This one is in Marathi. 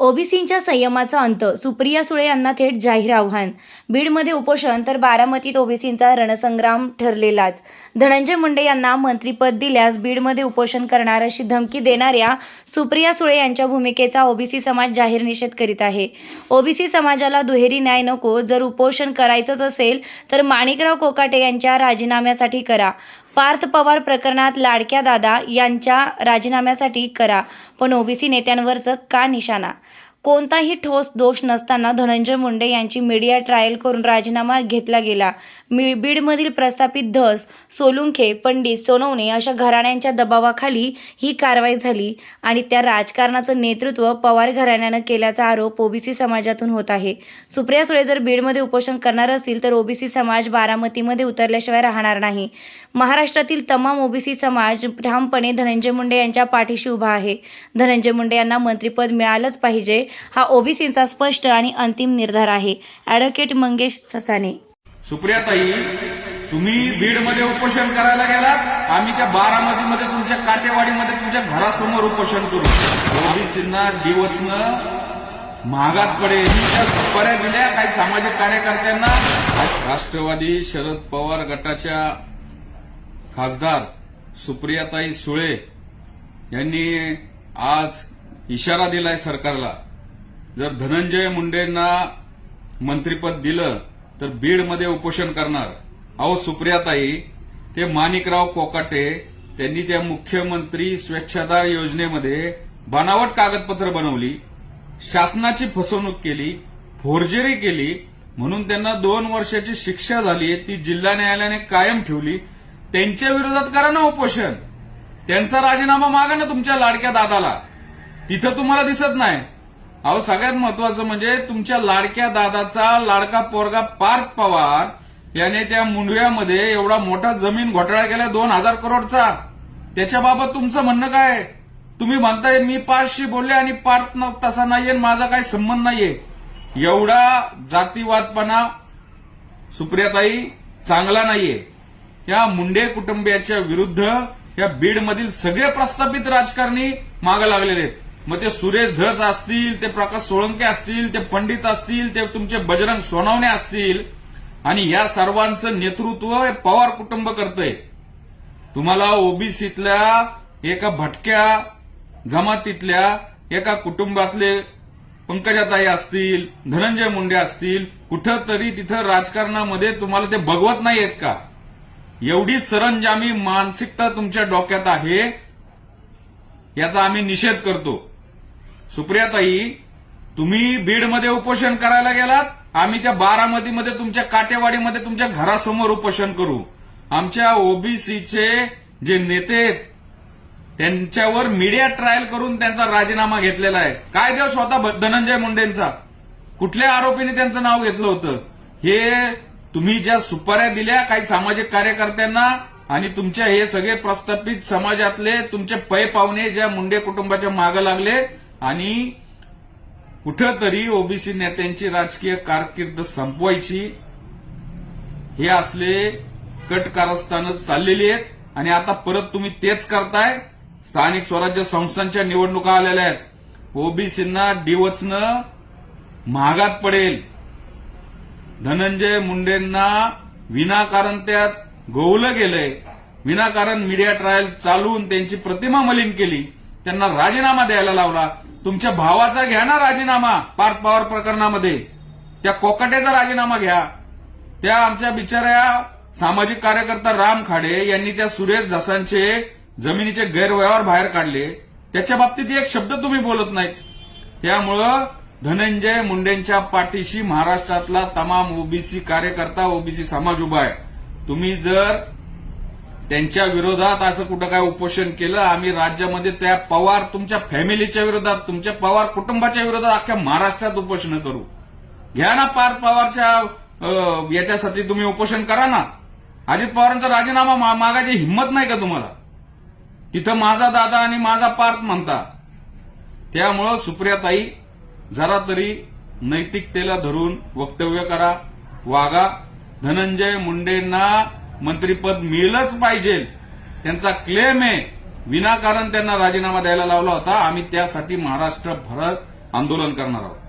ओबीसींच्या संयमाचा अंत सुप्रिया सुळे यांना थेट जाहीर आव्हान. बीडमध्ये उपोषण तर बारामतीत ओबीसींचा रणसंग्राम ठरलेलाच. धनंजय मुंडे यांना मंत्रीपद दिल्यास बीडमध्ये उपोषण करणार अशी धमकी देणाऱ्या सुप्रिया सुळे यांच्या भूमिकेचा ओबीसी समाज जाहीर निषेध करीत आहे. ओबीसी समाजाला दुहेरी न्याय नको जर उपोषण करायचंच असेल तर माणिकराव कोकाटे यांच्या राजीनाम्यासाठी करा. पार्थ पवार प्रकरणात लाडक्या दादा यांच्या राजीनाम्यासाठी करा पण ओबीसी नेत्यांवरचं का निशाणा? कोणताही ठोस दोष नसताना धनंजय मुंडे यांची मीडिया ट्रायल करून राजीनामा घेतला गेला. मी बीडमधील प्रस्थापित धस सोलुंखे पंडित सोनवणे अशा घराण्यांच्या दबावाखाली ही कारवाई झाली आणि त्या राजकारणाचं नेतृत्व पवार घराण्यानं केल्याचा आरोप ओबीसी समाजातून होत आहे. सुप्रिया सुळे जर बीडमध्ये उपोषण करणार असतील तर ओबीसी समाज बारामतीमध्ये उतरल्याशिवाय राहणार नाही. महाराष्ट्रातील तमाम ओबीसी समाज ठामपणे धनंजय मुंडे यांच्या पाठीशी उभा आहे. धनंजय मुंडे यांना मंत्रिपद मिळालंच पाहिजे हा ओबीसींचा स्पष्ट आणि अंतिम निर्धार आहे. ऍडव्होकेट मंगेश ससाने. सुप्रियाताई तुम्ही बीडमध्ये उपोषण करायला गेलात. आम्ही त्या बारामतीमध्ये तुमच्या काटेवाडीमध्ये तुमच्या घरासमोर उपोषण करू. ओबीसींना दिवसनं महागात पडेल. पर्या दिल्या काही सामाजिक कार्यकर्त्यांना. राष्ट्रवादी शरद पवार गटाच्या खासदार सुप्रियाताई सुळे यांनी आज इशारा दिलाय सरकारला. जर धनंजय मुंडेंना मंत्रीपद दिलं तर बीडमध्ये उपोषण करणार. अहो सुप्रियाताई ते माणिकराव कोकाटे त्यांनी त्या मुख्यमंत्री स्वेच्छादार योजनेमध्ये बनावट कागदपत्र बनवली शासनाची फसवणूक केली फोर्जरी केली म्हणून त्यांना दोन वर्षाची शिक्षा झाली ती जिल्हा न्यायालयाने कायम ठेवली. त्यांच्या विरोधात करा ना उपोषण. त्यांचा राजीनामा मागा ना तुमच्या लाडक्या दादाला. तिथं तुम्हाला दिसत नाही. अहो सगळ्यात महत्वाचं म्हणजे तुमच्या लाडक्या दादाचा लाडका पोरगा पार्थ पवार याने त्या मुंडव्यामध्ये एवढा मोठा जमीन घोटाळा केला दोन हजार करोडचा. त्याच्याबाबत तुमचं म्हणणं काय? तुम्ही म्हणताय मी पार्थशी बोलले आणि पार्थ न- तसा नाहीये आणि माझा काही संबंध नाहीये. एवढा जातीवादपणा सुप्रियाताई चांगला नाहीये. या मुंडे कुटुंबियाच्या विरुद्ध या बीडमधील सगळे प्रस्थापित राजकारणी मागे लागलेले आहेत. मग ते सुरेश धस असतील ते प्रकाश सोळंके असतील ते पंडित असतील ते तुमचे बजरंग सोनवणे असतील आणि या सर्वांचं नेतृत्व पवार कुटुंब करतंय. तुम्हाला ओबीसीतल्या एका भटक्या जमातीतल्या एका कुटुंबातले पंकजाताई असतील धनंजय मुंडे असतील कुठंतरी तिथं राजकारणामध्ये तुम्हाला ते बघवत नाहीयेत का? एवढी सरंजामी मानसिकता तुमच्या डोक्यात आहे याचा आम्ही निषेध करतो. सुप्रियाताई तुम्ही बीडमध्ये उपोषण करायला गेलात आम्ही त्या बारामतीमध्ये तुमच्या काटेवाडीमध्ये तुमच्या घरासमोर उपोषण करू. आमच्या ओबीसीचे जे नेते त्यांच्यावर मीडिया ट्रायल करून त्यांचा राजीनामा घेतलेला आहे. काय देव स्वतः धनंजय मुंडेंचा? कुठल्या आरोपीने त्यांचं नाव घेतलं होतं? हे तुम्ही ज्या सुपाऱ्या दिल्या काही सामाजिक कार्यकर्त्यांना आणि तुमच्या हे सगळे प्रस्थापित समाजातले तुमचे पै पाहुणे ज्या मुंडे कुटुंबाच्या मागे लागले आणि कुठंतरी ओबीसी नेत्यांची राजकीय कारकीर्द संपवायची. हे असले कट कारस्थानं चाललेली आहेत. आणि आता परत तुम्ही तेच करताय. स्थानिक स्वराज्य संस्थांच्या निवडणुका आलेल्या आहेत. ओबीसींना डिवचणं महागात पडेल. धनंजय मुंडेंना विनाकारण त्यात गोवलं गेलंय. विनाकारण मीडिया ट्रायल चालवून त्यांची प्रतिमा मलिन केली. त्यांना राजीनामा द्यायला लावला. तुमच्या भावाचा घ्या ना राजीनामा पार्थ पवार प्रकरणामध्ये. त्या कोकाट्याचा राजीनामा घ्या. त्या आमच्या बिचाऱ्या सामाजिक कार्यकर्ता राम खाडे यांनी त्या सुरेश धसांचे जमिनीचे गैरव्यवहार बाहेर काढले. त्याच्या बाबतीत एक शब्द तुम्ही बोलत नाहीत. त्यामुळं धनंजय मुंडेंच्या पाठीशी महाराष्ट्रातला तमाम ओबीसी कार्यकर्ता ओबीसी समाज उभा आहे. तुम्ही जर त्यांच्या विरोधात असं कुठं काय उपोषण केलं आम्ही राज्यामध्ये त्या पवार तुमच्या फॅमिलीच्या विरोधात तुमच्या पवार कुटुंबाच्या विरोधात अख्ख्या महाराष्ट्रात उपोषण करू. घ्या ना पार्थ पवारच्या याच्यासाठी तुम्ही उपोषण करा ना. अजित पवारांचा राजीनामा मा- मागायची हिंमत नाही का तुम्हाला? तिथं माझा दादा आणि माझा पार्थ म्हणता. त्यामुळं सुप्रियाताई जरा तरी नैतिकतेला धरून वक्तव्य करा वागा. धनंजय मुंडेंना मंत्रीपद मिळलंच पाहिजे. त्यांचा क्लेम आहे. विनाकारण त्यांना राजीनामा द्यायला लावला होता. आम्ही त्यासाठी महाराष्ट्रभरात आंदोलन करणार आहोत.